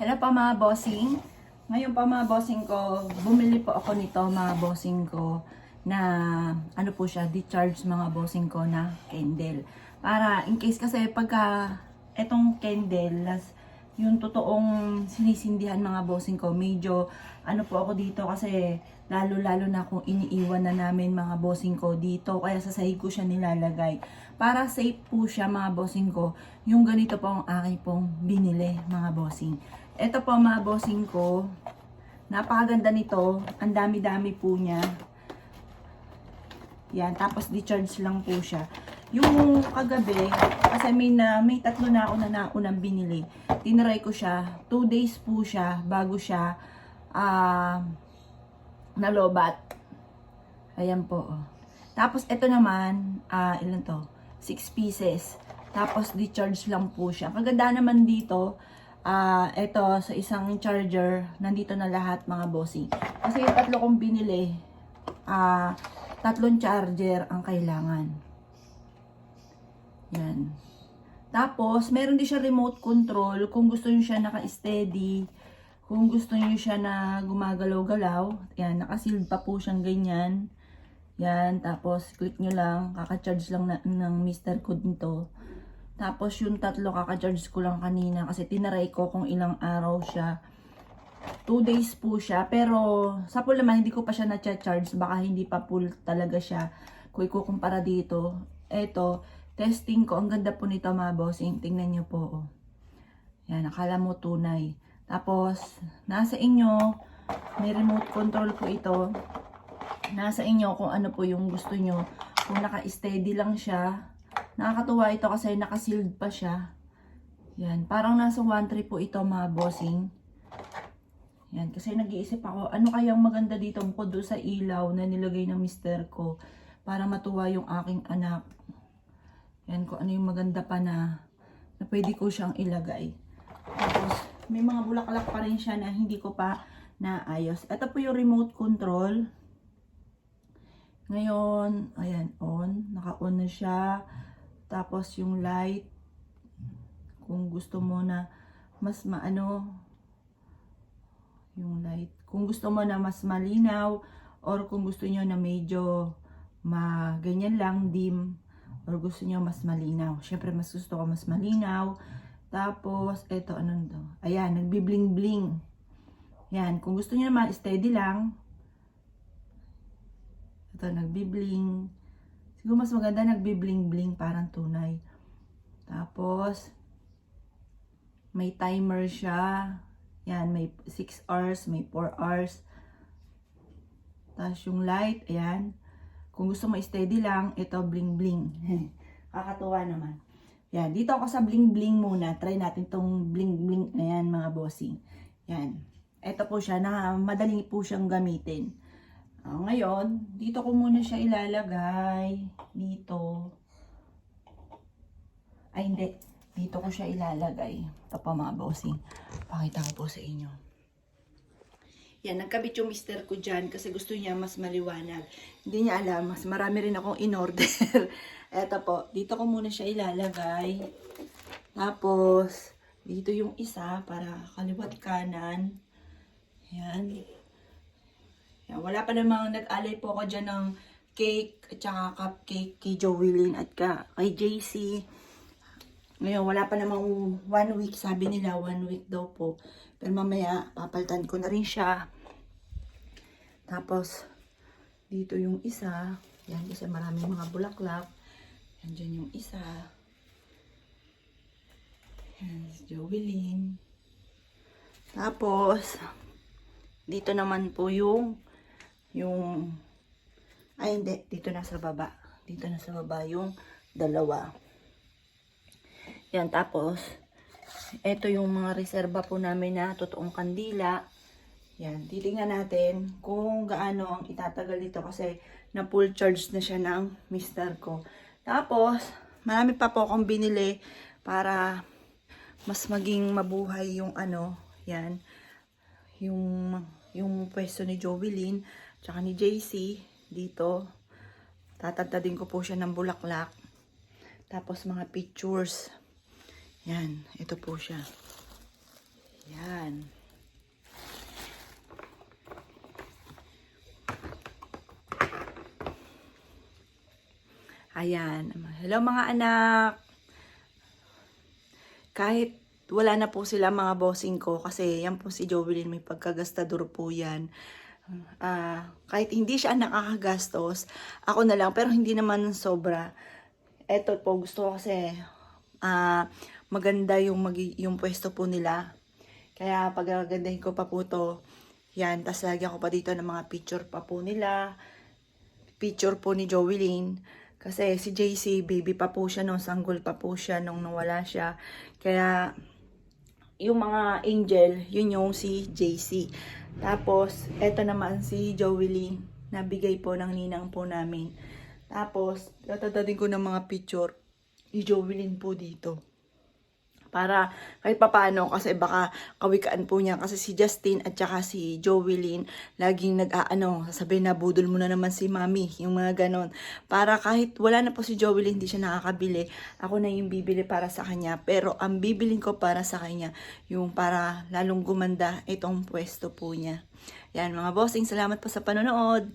Hello pa mga bossing. Ngayon pa mga bossing ko, bumili po ako nito mga bossing ko na ano po siya, decharge mga bossing ko na candle. Para in case kasi pagka etong candle, las, yung totoong sinisindihan mga bossing ko, medyo ano po ako dito kasi lalo-lalo na kung iniiwan na namin mga bossing ko dito, kaya sa sahig ko siya nilalagay. Para safe po siya mga bossing ko, yung ganito po ang aking pong binili mga bossing. Ito po mga bossing ko, napakaganda nito, ang dami-dami po niya. Yan, tapos di-charge lang po siya. Yung kagabi, kasi may, na, may tatlo na ako na naunang binili. Tinry ko siya. 2 days po siya bago siya ah nalobat. Ayan po. Oh. Tapos ito naman, ah ilan to? 6 pieces. Tapos di-charge lang po siya. Ang naman dito, ah ito sa isang charger, nandito na lahat mga bossing. Kasi yung tatlo kong binili, ah tatlong charger ang kailangan. Yan. Tapos, meron din siya remote control kung gusto niyo siya naka-steady, kung gusto niyo siya na gumagalaw-galaw. Yan, naka-sealed pa po siyang ganyan. Yan, tapos click nyo lang, kaka-charge lang na, ng Mr. Code nito. Tapos yung tatlo kaka-charge ko lang kanina kasi tinaray ko kung ilang araw siya. 2 days po siya, pero sa pool naman hindi ko pa siya na-charge, baka hindi pa full talaga siya. Kung ikukumpara dito, eto, testing ko, ang ganda po nito mga bossing, tingnan nyo po. Oh. Yan, akala mo tunay. Tapos, nasa inyo, may remote control po ito. Nasa inyo kung ano po yung gusto nyo. Kung naka-steady lang siya. Nakakatuwa ito kasi naka-sealed pa siya. Yan, parang nasa 1.3 po ito mga bossing. Yan, kasi nag-iisip ako, ano kayang maganda dito bukod doon sa ilaw na nilagay ng mister ko para matuwa yung aking anak. Yan, kung ano yung maganda pa na, na pwede ko siyang ilagay. Tapos, may mga bulaklak pa rin siya na hindi ko pa naayos. Ito po yung remote control. Ngayon, ayan, on. Naka-on na siya. Tapos, yung light. Kung gusto mo na mas maano, yung light. Kung gusto mo na mas malinaw, or kung gusto nyo na medyo ma ganyan lang, dim, or gusto nyo mas malinaw. Syempre, mas gusto ko mas malinaw. Tapos, eto, anong to? Ayan, nagbi-bling-bling. Yan, kung gusto nyo naman, steady lang. Ito, nagbi-bling. Siguro mas maganda nagbi-bling-bling, parang tunay. Tapos, may timer siya. Yan, may 6 hours, may 4 hours. Tapos yung light, ayan. Kung gusto mo steady lang, ito bling bling. Kakatuwa naman. Yan, dito ako sa bling bling muna. Try natin tong bling bling na yan mga bossing. Yan. Ito po siya, na madali po siyang gamitin. Ah, ngayon, dito ko muna siya ilalagay. Dito. Ay, hindi. Dito ko siya ilalagay. Ito pa mga bossing. Pakita ko po sa inyo. Yan, nagkabit yung mister ko dyan kasi gusto niya mas maliwanag. Hindi niya alam, mas marami rin akong in-order. Eto po, dito ko muna siya ilalagay. Tapos, dito yung isa para kaliwat kanan. Yan. Yan. Wala pa namang nag-alay po ako dyan ng cake at saka cupcake kay Joelyn at ka, kay JC. Ngayon, wala pa namang one week. Sabi nila, one week daw po. Pero mamaya, papalitan ko na rin siya. Tapos, dito yung isa. Yan, kasi maraming mga bulaklak. Yan dyan yung isa. Yan, si Jovelyn. Tapos, dito naman po yung, yung, ay hindi, dito na sa baba. Dito na sa baba yung dalawa. Yan, tapos, ito yung mga reserba po namin na totoong kandila. Yan, titingnan natin kung gaano ang itatagal dito kasi na full charge na siya ng mister ko. Tapos, marami pa po akong binili para mas maging mabuhay yung ano, yan, yung, yung pwesto ni Jovelyn, tsaka ni JC dito. Tatantadin ko po siya ng bulaklak. Tapos mga pictures. Yan, ito po siya. Yan. Ayan. Hello mga anak. Kahit wala na po sila mga bossing ko kasi yan po si Jovelyn may pagkagastador po yan. Ah, kahit hindi siya nakakagastos, ako na lang pero hindi naman sobra. Eto po gusto ko kasi ah, maganda yung magi- yung pwesto po nila. Kaya pagagandahin ko pa po to. Yan, tas lagyan ko pa dito ng mga picture pa po nila. Picture po ni Jovelyn. Kasi si JC, baby pa po siya nung sanggol pa po siya nung nawala siya. Kaya yung mga angel, yun yung si JC. Tapos, eto naman si Jovelyn, nabigay po ng ninang po namin. Tapos, tatadadin ko ng mga picture ni Jovelyn po dito. Para kahit papaano, kasi baka kawikaan po niya. Kasi si Justin at saka si Jovelyn, laging nag-aano, sasabihin na budol mo na naman si mami, yung mga ganon. Para kahit wala na po si Jovelyn, hindi siya nakakabili, ako na yung bibili para sa kanya. Pero ang bibilin ko para sa kanya, yung para lalong gumanda itong pwesto po niya. Yan mga bossing, salamat po sa panonood.